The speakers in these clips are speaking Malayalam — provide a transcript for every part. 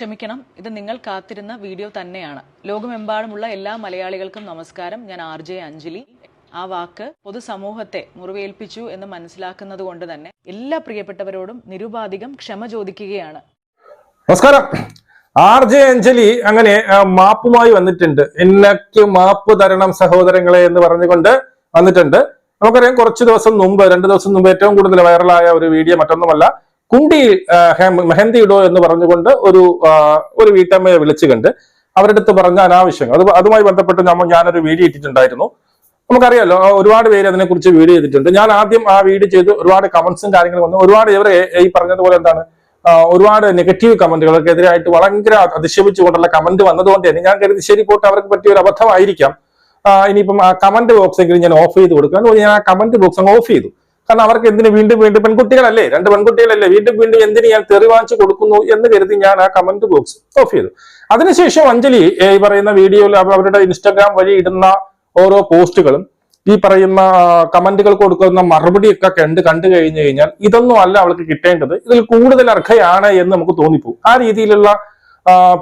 ക്ഷമിക്കണം. ഇത് നിങ്ങൾ കാത്തിരുന്ന വീഡിയോ തന്നെയാണ്. ലോകമെമ്പാടുമുള്ള എല്ലാ മലയാളികൾക്കും നമസ്കാരം. ഞാൻ ആർ ജെ അഞ്ജലി. ആ വാക്ക് പൊതുസമൂഹത്തെ മുറിവേൽപ്പിച്ചു എന്ന് മനസ്സിലാക്കുന്നത് കൊണ്ട് തന്നെ എല്ലാ പ്രിയപ്പെട്ടവരോടും നിരുപാധികം ക്ഷമ ചോദിക്കുകയാണ്. നമസ്കാരം. ആർ ജെ അഞ്ജലി അങ്ങനെ മാപ്പുമായി വന്നിട്ടുണ്ട്. എന്നക്ക് മാപ്പ് തരണം സഹോദരങ്ങളെ എന്ന് പറഞ്ഞുകൊണ്ട് വന്നിട്ടുണ്ട്. നമുക്കറിയാം കുറച്ച് ദിവസം മുമ്പ് രണ്ട് ദിവസം മുമ്പ് ഏറ്റവും കൂടുതൽ വൈറലായ ഒരു വീഡിയോ മറ്റൊന്നുമല്ല. കുണ്ടിയിൽ ആ, മെഹന്തി ഇടോ എന്ന് പറഞ്ഞുകൊണ്ട് ഒരു ഒരു വീട്ടമ്മയെ വിളിച്ചു കണ്ട് അവരുടെ അടുത്ത് പറഞ്ഞ അനാവശ്യങ്ങൾ. അത് അതുമായി ബന്ധപ്പെട്ട് നമ്മൾ ഞാനൊരു വീഡിയോ ഇട്ടിട്ടുണ്ടായിരുന്നു. നമുക്കറിയാലോ ഒരുപാട് പേര് അതിനെക്കുറിച്ച് വീഡിയോ ചെയ്തിട്ടുണ്ട്. ഞാൻ ആദ്യം ആ വീഡിയോ ചെയ്ത് ഒരുപാട് കമന്റ്സും കാര്യങ്ങളും വന്നു. ഒരുപാട് ഇവരെ ഈ പറഞ്ഞതുപോലെ എന്താണ് ഒരുപാട് നെഗറ്റീവ് കമന്റുകൾക്കെതിരായിട്ട് ഭയങ്കര അധിക്ഷേപിച്ചുകൊണ്ടുള്ള കമന്റ് വന്നതുകൊണ്ട് തന്നെ ഞാൻ കരുതി ശരി പോട്ട് അവർക്ക് പറ്റിയ ഒരു അബദ്ധമായിരിക്കാം. ഇനിയിപ്പം ആ കമന്റ് ബോക്സ് എങ്കിലും ഞാൻ ഓഫ് ചെയ്ത് കൊടുക്കാൻ ഞാൻ ആ കമന്റ് ബോക്സ് അങ്ങ് ഓഫ് ചെയ്തു. കാരണം അവർക്ക് എന്തിന് വീണ്ടും വീണ്ടും പെൺകുട്ടികളല്ലേ? രണ്ട് പെൺകുട്ടികളല്ലേ? വീണ്ടും വീണ്ടും എന്തിന് ഞാൻ തെറി വാങ്ങിച്ചു കൊടുക്കുന്നു എന്ന് കരുതി ഞാൻ ആ കമന്റ് ബോക്സ് ഓഫ് ചെയ്തു. അതിനുശേഷം അഞ്ജലി ഈ പറയുന്ന വീഡിയോയിൽ അവരുടെ ഇൻസ്റ്റാഗ്രാം വഴി ഇടുന്ന ഓരോ പോസ്റ്റുകളും ഈ പറയുന്ന കമന്റുകൾ കൊടുക്കുന്ന മറുപടിയൊക്കെ കണ്ട് കണ്ടു കഴിഞ്ഞു കഴിഞ്ഞാൽ ഇതൊന്നും അല്ല അവൾക്ക് കിട്ടേണ്ടത്. ഇതിൽ കൂടുതൽ അർഹയാണ് എന്ന് നമുക്ക് തോന്നിപ്പോകും. ആ രീതിയിലുള്ള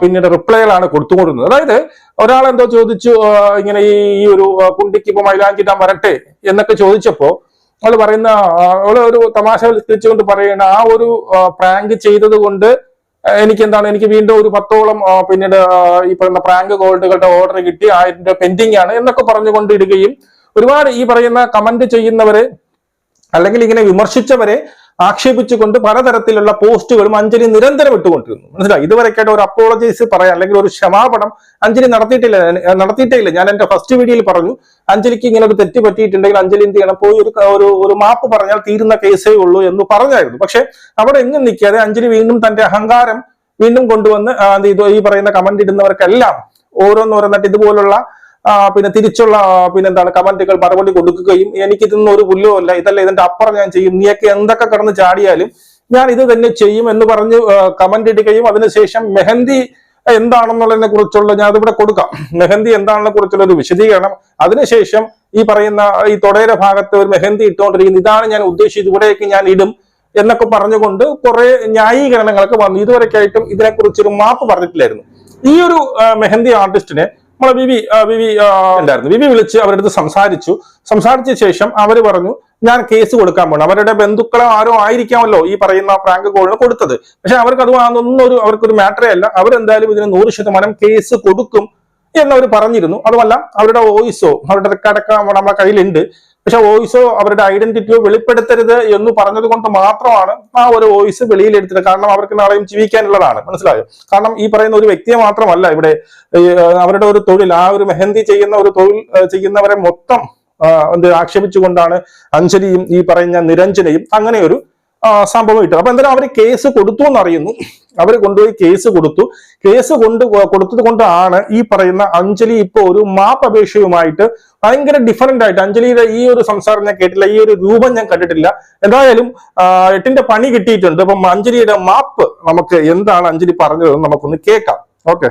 പിന്നീട് റിപ്ലൈകളാണ് കൊടുത്തുകൊണ്ടിരുന്നത്. അതായത് ഒരാൾ എന്തോ ചോദിച്ചു ഇങ്ങനെ ഈ ഒരു കുണ്ടിക്ക് ഇപ്പൊ മൈലാഞ്ചിട്ടാൻ വരട്ടെ എന്നൊക്കെ ചോദിച്ചപ്പോ അവൾ പറയുന്ന അവൾ ഒരു തമാശ തിരിച്ചുകൊണ്ട് പറയുന്ന ആ ഒരു പ്രാങ്ക് ചെയ്തത് കൊണ്ട് എനിക്ക് എന്താണ് എനിക്ക് വീണ്ടും ഒരു പത്തോളം പിന്നീട് ഈ പറയുന്ന പ്രാങ്ക് ഗോൾഡുകളുടെ ഓർഡർ കിട്ടി ആയിരം രൂപ പെൻഡിങ് ആണ് എന്നൊക്കെ പറഞ്ഞുകൊണ്ടിടുകയും ഒരുപാട് ഈ പറയുന്ന കമന്റ് ചെയ്യുന്നവരെ അല്ലെങ്കിൽ ഇങ്ങനെ വിമർശിച്ചവരെ ആക്ഷേപിച്ചുകൊണ്ട് പലതരത്തിലുള്ള പോസ്റ്റുകളും അഞ്ജലി നിരന്തരം ഇട്ടുകൊണ്ടിരുന്നു. മനസ്സിലായി? ഇതുവരെക്കായിട്ട് ഒരു അപ്പോളജൈസ് പറയാം അല്ലെങ്കിൽ ഒരു ക്ഷമാപണം അഞ്ജലി നടത്തിയിട്ടില്ല നടത്തിയിട്ടേ ഞാൻ എന്റെ ഫസ്റ്റ് വീഡിയോയിൽ പറഞ്ഞു അഞ്ജലിക്ക് ഇങ്ങനെ ഒരു തെറ്റ് പറ്റിയിട്ടുണ്ടെങ്കിൽ അഞ്ജലി എന്ത് ചെയ്യണം? പോയി ഒരു ഒരു മാപ്പ് പറഞ്ഞാൽ തീരുന്ന കേസേ ഉള്ളൂ എന്ന് പറഞ്ഞായിരുന്നു. പക്ഷെ അവിടെ എങ്ങും നിൽക്കാതെ അഞ്ജലി വീണ്ടും തന്റെ അഹങ്കാരം വീണ്ടും കൊണ്ടുവന്ന് ഈ പറയുന്ന കമന്റ് ഇടുന്നവർക്കെല്ലാം ഓരോന്നോരോന്നിട്ട് ഇതുപോലുള്ള പിന്നെ തിരിച്ചുള്ള പിന്നെ പിന്നെന്താണ് കമന്റുകൾ മറുപടി കൊടുക്കുകയും എനിക്ക് ഇതൊന്നും ഒരു പുല്ലുമല്ല ഇതല്ല ഇതിന്റെ അപ്പുറം ഞാൻ ചെയ്യും നീയൊക്കെ എന്തൊക്കെ കടന്ന് ചാടിയാലും ഞാൻ ഇത് തന്നെ ചെയ്യും എന്ന് പറഞ്ഞ് കമന്റ് ഇടുകയും അതിനുശേഷം മെഹന്തി എന്താണെന്നുള്ളതിനെ കുറിച്ചുള്ള ഞാൻ അതിവിടെ കൊടുക്കാം. മെഹന്തി എന്താണെന്നെ കുറിച്ചുള്ള ഒരു വിശദീകരണം. അതിനുശേഷം ഈ പറയുന്ന ഈ തൊടയുടെ ഭാഗത്ത് ഒരു മെഹന്തി ഇട്ടുകൊണ്ടിരിക്കുന്നത് ഇതാണ് ഞാൻ ഉദ്ദേശിച്ചത്. ഇവിടെയൊക്കെ ഞാൻ ഇടും എന്നൊക്കെ പറഞ്ഞുകൊണ്ട് കുറെ ന്യായീകരണങ്ങളൊക്കെ വന്നു. ഇതുവരെയൊക്കെയായിട്ടും ഇതിനെക്കുറിച്ചൊരു മാപ്പ് പറഞ്ഞിട്ടില്ലായിരുന്നു. ഈ ഒരു മെഹന്തി ആർട്ടിസ്റ്റിനെ നമ്മളെ വിവി ബി ഉണ്ടായിരുന്നു വിവി വിളിച്ച് അവരുടെ അടുത്ത് സംസാരിച്ചു. സംസാരിച്ച ശേഷം അവർ പറഞ്ഞു ഞാൻ കേസ് കൊടുക്കാൻ പോകണം അവരുടെ ബന്ധുക്കളെ ആരോ ആയിരിക്കാമല്ലോ ഈ പറയുന്ന പ്രാങ്ക് കോളിന് കൊടുത്തത്. പക്ഷെ അവർക്ക് അത് അതൊന്നും ഒരു അവർക്കൊരു മാറ്ററേ അല്ല. അവരെന്തായാലും ഇതിന് നൂറ് ശതമാനം കേസ് കൊടുക്കും എന്നവർ പറഞ്ഞിരുന്നു. അതുമല്ല അവരുടെ വോയിസോ അവരുടെ റെക്കോർഡൊക്കെ നമ്മുടെ കയ്യിലുണ്ട്. പക്ഷെ വോയിസോ അവരുടെ ഐഡന്റിറ്റിയോ വെളിപ്പെടുത്തരുത് എന്ന് പറഞ്ഞത് കൊണ്ട് മാത്രമാണ് ആ ഒരു വോയിസ് വെളിയിലെടുത്തത്. കാരണം അവർക്ക് നാളെയും ജീവിക്കാനുള്ളതാണ്. മനസ്സിലായോ? കാരണം ഈ പറയുന്ന ഒരു വ്യക്തിയെ മാത്രമല്ല ഇവിടെ അവരുടെ ഒരു തൊഴിൽ ആ ഒരു മെഹന്തി ചെയ്യുന്ന ഒരു തൊഴിൽ ചെയ്യുന്നവരെ മൊത്തം എന്ത് ആക്ഷേപിച്ചുകൊണ്ടാണ് അഞ്ജലിയും ഈ പറയുന്ന നിരഞ്ജനയും അങ്ങനെ ഒരു സംഭവം ഇട്ടത്. അപ്പൊ എന്തായാലും അവർ കേസ് കൊടുത്തു എന്നറിയുന്നു. അവർ കൊണ്ടുപോയി കേസ് കൊടുത്തു. കേസ് കൊണ്ട് കൊടുത്തത് കൊണ്ടാണ് ഈ പറയുന്ന അഞ്ജലി ഇപ്പൊ ഒരു മാപ്പ് അപേക്ഷയുമായിട്ട് ഭയങ്കര ഡിഫറെന്റ് ആയിട്ട് അഞ്ജലിയുടെ ഈ ഒരു സംസാരം ഞാൻ കേട്ടില്ല ഈ ഒരു രൂപം ഞാൻ കണ്ടിട്ടില്ല. എന്തായാലും എട്ടിന്റെ പണി കിട്ടിയിട്ടുണ്ട്. അപ്പം അഞ്ജലിയുടെ മാപ്പ് നമുക്ക് എന്താണ് അഞ്ജലി പറഞ്ഞതെന്ന് നമുക്കൊന്ന് കേൾക്കാം. ഓക്കെ.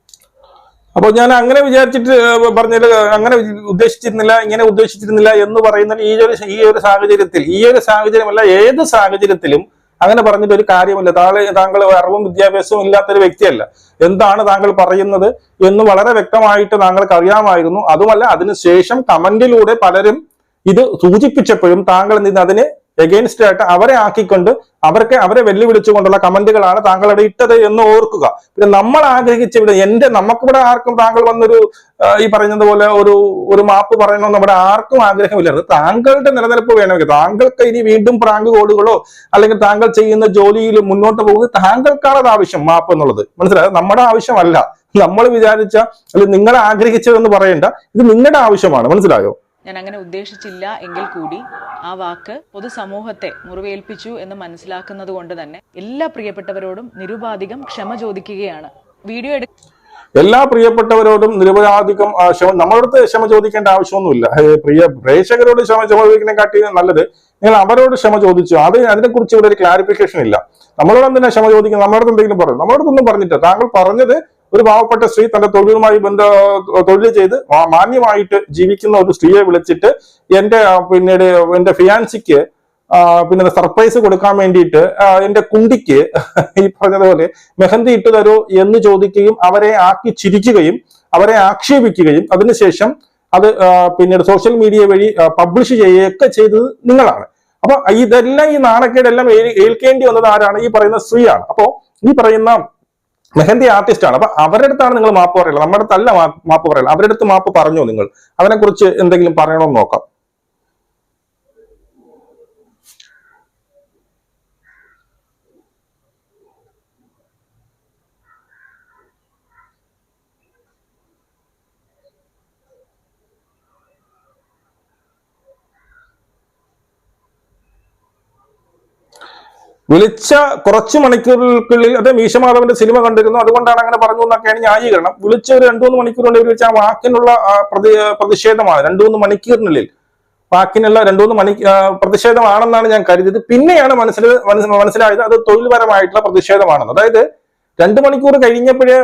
അപ്പോൾ ഞാൻ അങ്ങനെ വിചാരിച്ചിട്ട് പറഞ്ഞത് അങ്ങനെ ഉദ്ദേശിച്ചിരുന്നില്ല ഇങ്ങനെ ഉദ്ദേശിച്ചിരുന്നില്ല എന്ന് പറയുന്ന ഈ ഒരു ഈ ഒരു സാഹചര്യത്തിൽ ഈ ഒരു സാഹചര്യമല്ല ഏത് സാഹചര്യത്തിലും അങ്ങനെ പറഞ്ഞിട്ട് ഒരു കാര്യമില്ല. താങ്കൾ താങ്കൾ അറിവും വിദ്യാഭ്യാസവും ഇല്ലാത്തൊരു വ്യക്തിയല്ല. എന്താണ് താങ്കൾ പറയുന്നത് എന്ന് വളരെ വ്യക്തമായിട്ട് താങ്കൾക്ക് അറിയാമായിരുന്നു. അതുമല്ല അതിനുശേഷം കമന്റിലൂടെ പലരും ഇത് സൂചിപ്പിച്ചപ്പോഴും താങ്കൾ അതിന് എഗെയിൻസ്റ്റ് ആയിട്ട് അവരെ ആക്കിക്കൊണ്ട് അവർക്ക് അവരെ വെല്ലുവിളിച്ചുകൊണ്ടുള്ള കമന്റുകളാണ് താങ്കൾ അവിടെ ഇട്ടത് എന്ന് ഓർക്കുക. പിന്നെ നമ്മൾ ആഗ്രഹിച്ച ഇവിടെ എന്റെ നമുക്കിവിടെ ആർക്കും താങ്കൾ വന്നൊരു ഈ പറയുന്നത് പോലെ ഒരു ഒരു മാപ്പ് പറയണമെന്ന് നമ്മുടെ ആർക്കും ആഗ്രഹമില്ല. അത് താങ്കളുടെ നിലനിൽപ്പ് വേണമെങ്കിൽ താങ്കൾക്ക് ഇനി വീണ്ടും പ്രാങ്ക് കോഡുകളോ അല്ലെങ്കിൽ താങ്കൾ ചെയ്യുന്ന ജോലിയിൽ മുന്നോട്ട് പോകുന്നത് താങ്കൾക്കാണ് അത് ആവശ്യം മാപ്പ് എന്നുള്ളത്. മനസ്സിലായത് നമ്മുടെ ആവശ്യമല്ല. നമ്മൾ വിചാരിച്ച അല്ലെങ്കിൽ നിങ്ങൾ ആഗ്രഹിച്ചതെന്ന് പറയണ്ട ഇത് നിങ്ങളുടെ ആവശ്യമാണ്. മനസ്സിലായോ? ഞാൻ അങ്ങനെ ഉദ്ദേശിച്ചില്ല എങ്കിൽ കൂടി ആ വാക്ക് പൊതുസമൂഹത്തെ മുറിവേൽപ്പിച്ചു എന്ന് മനസ്സിലാക്കുന്നത് കൊണ്ട് തന്നെ എല്ലാ പ്രിയപ്പെട്ടവരോടും നിരുപാധികം ക്ഷമ ചോദിക്കുകയാണ്. വീഡിയോ എടു എല്ലാ പ്രിയപ്പെട്ടവരോടും നിരപരാധികം നമ്മളടുത്ത് ക്ഷമ ചോദിക്കേണ്ട ആവശ്യമൊന്നുമില്ല. പ്രിയ പ്രേക്ഷകരോട് ക്ഷമ ചോദിക്കുന്നതിനെക്കാട്ടി നല്ലത് നിങ്ങൾ അവരോട് ക്ഷമ ചോദിച്ചു. അത് അതിനെക്കുറിച്ച് ഇവിടെ ഒരു ക്ലാരിഫിക്കേഷൻ ഇല്ല. നമ്മളോട് എന്തിനാ ക്ഷമ ചോദിക്കുന്നത്? നമ്മളോട് എന്തെങ്കിലും പറയും. നമ്മളോടൊന്നും പറഞ്ഞിട്ടില്ല. താങ്കൾ പറഞ്ഞത് ഒരു പാവപ്പെട്ട സ്ത്രീ തന്റെ തൊഴിലുമായി ബന്ധ തൊഴിൽ ചെയ്ത് മാന്യമായിട്ട് ജീവിക്കുന്ന ഒരു സ്ത്രീയെ വിളിച്ചിട്ട് എന്റെ പിന്നീട് എന്റെ ഫിയാൻസിക്ക് പിന്നെ സർപ്രൈസ് കൊടുക്കാൻ വേണ്ടിയിട്ട് എന്റെ കുണ്ടിക്ക് ഈ പറഞ്ഞതുപോലെ മെഹന്തി ഇട്ട് തരൂ എന്ന് ചോദിക്കുകയും അവരെ ആക്കി ചിരിക്കുകയും അവരെ ആക്ഷേപിക്കുകയും അതിനുശേഷം അത് പിന്നീട് സോഷ്യൽ മീഡിയ വഴി പബ്ലിഷ് ചെയ്യുകയൊക്കെ ചെയ്തത് നിങ്ങളാണ്. അപ്പൊ ഇതെല്ലാം ഈ നാണക്കേടെല്ലാം ഏൽക്കേണ്ടി വന്നത് ആരാണ്? ഈ പറയുന്ന സ്ത്രീയാണ്. അപ്പോ ഈ പറയുന്ന മെഹന്തി ആർട്ടിസ്റ്റ് ആണ്. അപ്പൊ അവരുടെ അടുത്താണ് നിങ്ങൾ മാപ്പ് പറയുന്നത്. നമ്മുടെ അടുത്തല്ല മാപ്പ് പറയുന്നത്. അവരുടെ അടുത്ത് മാപ്പ് പറഞ്ഞോ നിങ്ങൾ? അതിനെ കുറിച്ച് എന്തെങ്കിലും പറയണമെന്ന് നോക്കാം. വിളിച്ച കുറച്ച് മണിക്കൂറുകൾക്കുള്ളിൽ അത് മീശമാധവന്റെ സിനിമ കണ്ടിരുന്നു. അതുകൊണ്ടാണ് അങ്ങനെ പറഞ്ഞു എന്നൊക്കെയാണ് ന്യായീകരണം. വിളിച്ച ഒരു രണ്ടു മൂന്ന് മണിക്കൂറിനുള്ളിൽ വിളിച്ച ആ വാക്കിനുള്ള പ്രതി പ്രതിഷേധമാണ്. രണ്ടു മൂന്ന് മണിക്കൂറിനുള്ളിൽ വാക്കിനുള്ള രണ്ടു മൂന്ന് മണി പ്രതിഷേധമാണെന്നാണ് ഞാൻ കരുതിയത്. പിന്നെയാണ് മനസ്സിൽ മനസ്സി- മനസ്സിലായത് അത് തൊഴിൽപരമായിട്ടുള്ള പ്രതിഷേധമാണെന്ന്. അതായത് രണ്ടു മണിക്കൂർ കഴിഞ്ഞപ്പോഴേ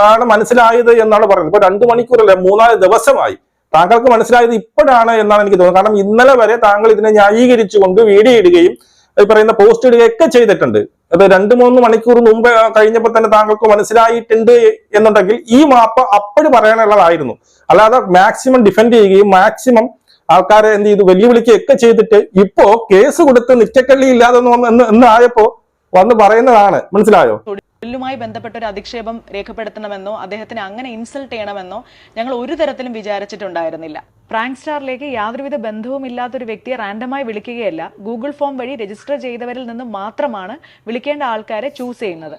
ആണ് മനസ്സിലായത് എന്നാണ് പറയുന്നത്. ഇപ്പൊ രണ്ടു മണിക്കൂറല്ല മൂന്നാൽ ദിവസമായി. താങ്കൾക്ക് മനസ്സിലായത് ഇപ്പോഴാണ് എന്നാണ് എനിക്ക് തോന്നുന്നത്. കാരണം ഇന്നലെ വരെ താങ്കൾ ഇതിനെ ന്യായീകരിച്ചുകൊണ്ട് വീഡിയോ ഇടുകയും ഈ പറയുന്ന പോസ്റ്റ് ഇടുകയൊക്കെ ചെയ്തിട്ടുണ്ട്. അത് രണ്ട് മൂന്ന് മണിക്കൂർ മുമ്പ് കഴിഞ്ഞപ്പോൾ തന്നെ താങ്കൾക്ക് മനസ്സിലായിട്ടുണ്ട് എന്നുണ്ടെങ്കിൽ ഈ മാപ്പ് അപ്പോഴും പറയാനുള്ളതായിരുന്നു. അല്ലാതെ മാക്സിമം ഡിഫെൻഡ് ചെയ്യുകയും മാക്സിമം ആൾക്കാരെ എന്ത് ചെയ്തു വെല്ലുവിളിക്കുകയൊക്കെ ചെയ്തിട്ട് ഇപ്പോ കേസ് കൊടുത്ത് നിറ്റക്കള്ളി ഇല്ലാതെ എന്നായപ്പോ വന്ന് പറയുന്നതാണ്. മനസ്സിലായോ? തൊഴിലുമായി ബന്ധപ്പെട്ട ഒരു അധിക്ഷേപം രേഖപ്പെടുത്തണമെന്നോ അദ്ദേഹത്തിന് അങ്ങനെ ഇൻസൾട്ട് ചെയ്യണമെന്നോ ഞങ്ങൾ ഒരു തരത്തിലും വിചാരിച്ചിട്ടുണ്ടായിരുന്നില്ല. പ്രാങ്ക് സ്റ്റാറിലേക്ക് യാതൊരുവിധ ബന്ധവും ഇല്ലാത്ത ഒരു വ്യക്തിയെ റാൻഡമായി വിളിക്കുകയല്ല. ഗൂഗിൾ ഫോം വഴി രജിസ്റ്റർ ചെയ്തവരിൽ നിന്ന് മാത്രമാണ് വിളിക്കേണ്ട ആൾക്കാരെ ചൂസ് ചെയ്യുന്നത്.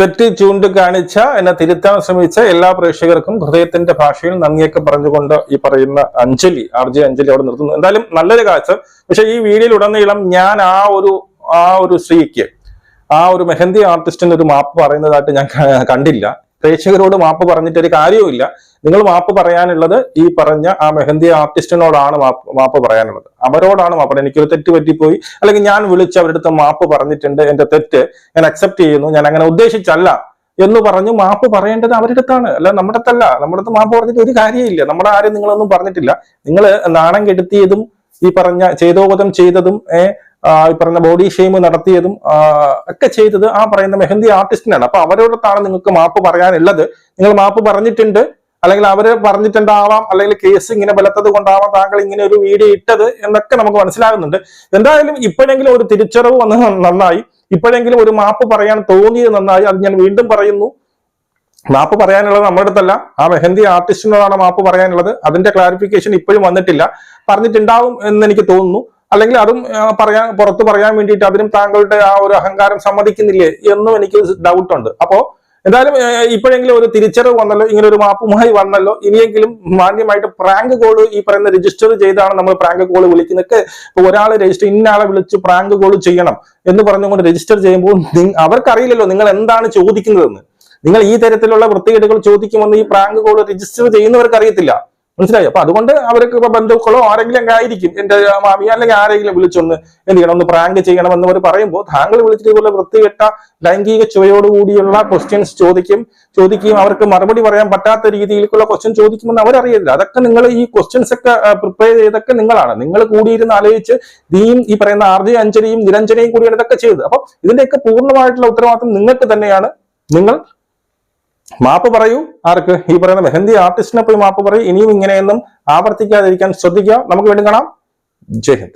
തെറ്റ് ചൂണ്ടിക്കാണിച്ച എന്നെ തിരുത്താൻ ശ്രമിച്ച എല്ലാ പ്രേക്ഷകർക്കും ഹൃദയത്തിന്റെ ഭാഷയിൽ നന്ദിയൊക്കെ പറഞ്ഞുകൊണ്ട് ഈ പറയുന്ന അഞ്ജലി ആർ അഞ്ജലി അവിടെ നിർത്തുന്നു. എന്തായാലും നല്ലൊരു കാഴ്ച. പക്ഷെ ഈ വീഡിയോയിൽ ഉടനീളം ഞാൻ ആ ഒരു ആ ഒരു സ്ത്രീക്ക് ആ ഒരു മെഹന്തി ആർട്ടിസ്റ്റിന് ഒരു മാപ്പ് പറയുന്നതായിട്ട് ഞാൻ കണ്ടില്ല. പ്രേക്ഷകരോട് മാപ്പ് പറഞ്ഞിട്ട് ഒരു കാര്യവുമില്ല. നിങ്ങൾ മാപ്പ് പറയാനുള്ളത് ഈ പറഞ്ഞ ആ മെഹന്തി ആർട്ടിസ്റ്റിനോടാണ് മാപ്പ് മാപ്പ് പറയാനുള്ളത്. അവരോടാണ് മാപ്പ്. എനിക്കൊരു തെറ്റ് പറ്റിപ്പോയി. അല്ലെങ്കിൽ ഞാൻ വിളിച്ച് അവരുടെ അടുത്ത് മാപ്പ് പറഞ്ഞിട്ടുണ്ട് എന്റെ തെറ്റ് ഞാൻ അക്സെപ്റ്റ് ചെയ്യുന്നു ഞാൻ അങ്ങനെ ഉദ്ദേശിച്ചല്ല എന്ന് പറഞ്ഞ് മാപ്പ് പറയേണ്ടത് അവരുടെ അടുത്താണ്. അല്ല നമ്മുടെ അടുത്തല്ല. നമ്മുടെ അടുത്ത് മാപ്പ് പറഞ്ഞിട്ട് ഒരു കാര്യമില്ല നമ്മുടെ ആരും നിങ്ങളൊന്നും പറഞ്ഞിട്ടില്ല. നിങ്ങൾ നാണം കെടുത്തിയതും ഈ പറഞ്ഞ ചെയ്തോപതം ചെയ്തതും ഏ, ആ, ഈ പറയുന്ന ബോഡി ഷെയിം നടത്തിയതും ഒക്കെ ചെയ്തത് ആ പറയുന്ന മെഹന്തി ആർട്ടിസ്റ്റിനാണ് അപ്പൊ അവരോടത്താണ് നിങ്ങൾക്ക് മാപ്പ് പറയാനുള്ളത്. നിങ്ങൾ മാപ്പ് പറഞ്ഞിട്ടുണ്ട്. അല്ലെങ്കിൽ അവർ പറഞ്ഞിട്ടുണ്ടാവാം. അല്ലെങ്കിൽ കേസ് ഇങ്ങനെ ബലത്തത് കൊണ്ടാവാം. താങ്കൾ ഇങ്ങനെ ഒരു വീഡിയോ ഇട്ടത് എന്നൊക്കെ നമുക്ക് മനസ്സിലാകുന്നുണ്ട്. എന്തായാലും ഇപ്പോഴെങ്കിലും ഒരു തിരിച്ചറിവ് വന്ന് നന്നായി. ഇപ്പോഴെങ്കിലും ഒരു മാപ്പ് പറയാൻ തോന്നിയത് നന്നായി. അത് ഞാൻ വീണ്ടും പറയുന്നു. മാപ്പ് പറയാനുള്ളത് നമ്മുടെ അടുത്തല്ല. ആ മെഹന്തി ആർട്ടിസ്റ്റിനോടാണ് മാപ്പ് പറയാനുള്ളത്. അതിന്റെ ക്ലാരിഫിക്കേഷൻ ഇപ്പോഴും വന്നിട്ടില്ല. പറഞ്ഞിട്ടുണ്ടാവും എന്ന് എനിക്ക് തോന്നുന്നു. അല്ലെങ്കിൽ അതും പറയാൻ പുറത്തു പറയാൻ വേണ്ടിയിട്ട് അതിനും താങ്കളുടെ ആ ഒരു അഹങ്കാരം സമ്മതിക്കുന്നില്ലേ എന്നും എനിക്ക് ഡൗട്ടുണ്ട്. അപ്പോ എന്തായാലും ഇപ്പോഴെങ്കിലും ഒരു തിരിച്ചറിവ് വന്നല്ലോ ഇങ്ങനെ ഒരു മാപ്പുമായി വന്നല്ലോ ഇനിയെങ്കിലും മാന്യമായിട്ട് പ്രാങ്ക് കോൾ ഈ പറയുന്ന രജിസ്റ്റർ ചെയ്താണ് നമ്മൾ പ്രാങ്ക് കോൾ വിളിക്കുന്നത് ഇപ്പൊ ഒരാൾ രജിസ്റ്റർ ഇന്നയാളെ വിളിച്ച് പ്രാങ്ക് കോൾ ചെയ്യണം എന്ന് പറഞ്ഞുകൊണ്ട് രജിസ്റ്റർ ചെയ്യുമ്പോൾ അവർക്കറിയില്ലല്ലോ നിങ്ങൾ എന്താണ് ചോദിക്കുന്നതെന്ന്. നിങ്ങൾ ഈ തരത്തിലുള്ള വൃത്തികേടുകൾ ചോദിക്കുമെന്ന് ഈ പ്രാങ്ക് കോൾ രജിസ്റ്റർ ചെയ്യുന്നവർക്ക് അറിയത്തില്ല മനസ്സിലായി? അപ്പൊ അതുകൊണ്ട് അവർക്ക് ഇപ്പൊ ബന്ധുക്കളോ ആരെങ്കിലും ആയിരിക്കും. എന്റെ മാമി അല്ലെങ്കിൽ ആരെങ്കിലും വിളിച്ചൊന്ന് എന്ത് ചെയ്യണം? ഒന്ന് പ്രാങ്ക് ചെയ്യണം എന്ന് അവർ പറയുമ്പോൾ താങ്കൾ വിളിച്ചിട്ട് ഇതുപോലെ വൃത്തികെട്ട ലൈംഗിക ചുവയോടുകൂടിയുള്ള ക്വസ്റ്റ്യൻസ് ചോദിക്കും. ചോദിക്കുകയും അവർക്ക് മറുപടി പറയാൻ പറ്റാത്ത രീതിയിലേക്കുള്ള ക്വസ്റ്റ്യൻ ചോദിക്കുമെന്ന് അവരറിയില്ല അതൊക്കെ നിങ്ങൾ ഈ ക്വസ്റ്റ്യൻസ് ഒക്കെ പ്രിപ്പയർ ചെയ്തൊക്കെ നിങ്ങളാണ്. നിങ്ങൾ കൂടിയിരുന്ന് ആലോചിച്ച് ദീം ഈ പറയുന്ന ആർജി അഞ്ജലിയും നിരഞ്ജനയും കൂടിയാണ് ഇതൊക്കെ ചെയ്തത്. അപ്പൊ ഇതിന്റെയൊക്കെ പൂർണമായിട്ടുള്ള ഉത്തരവാദിത്വം നിങ്ങൾക്ക് തന്നെയാണ്. നിങ്ങൾ മാപ്പ് പറയൂ. ആർക്ക്? ഈ പറയുന്ന മെഹന്തി ആർട്ടിസ്റ്റിനെ പോയി മാപ്പ് പറയൂ. ഇനിയും ഇങ്ങനെയൊന്നും ആവർത്തിക്കാതിരിക്കാൻ ശ്രദ്ധിക്കുക. നമുക്ക് വീണ്ടും കാണാം. ജയ് ഹിന്ദ്.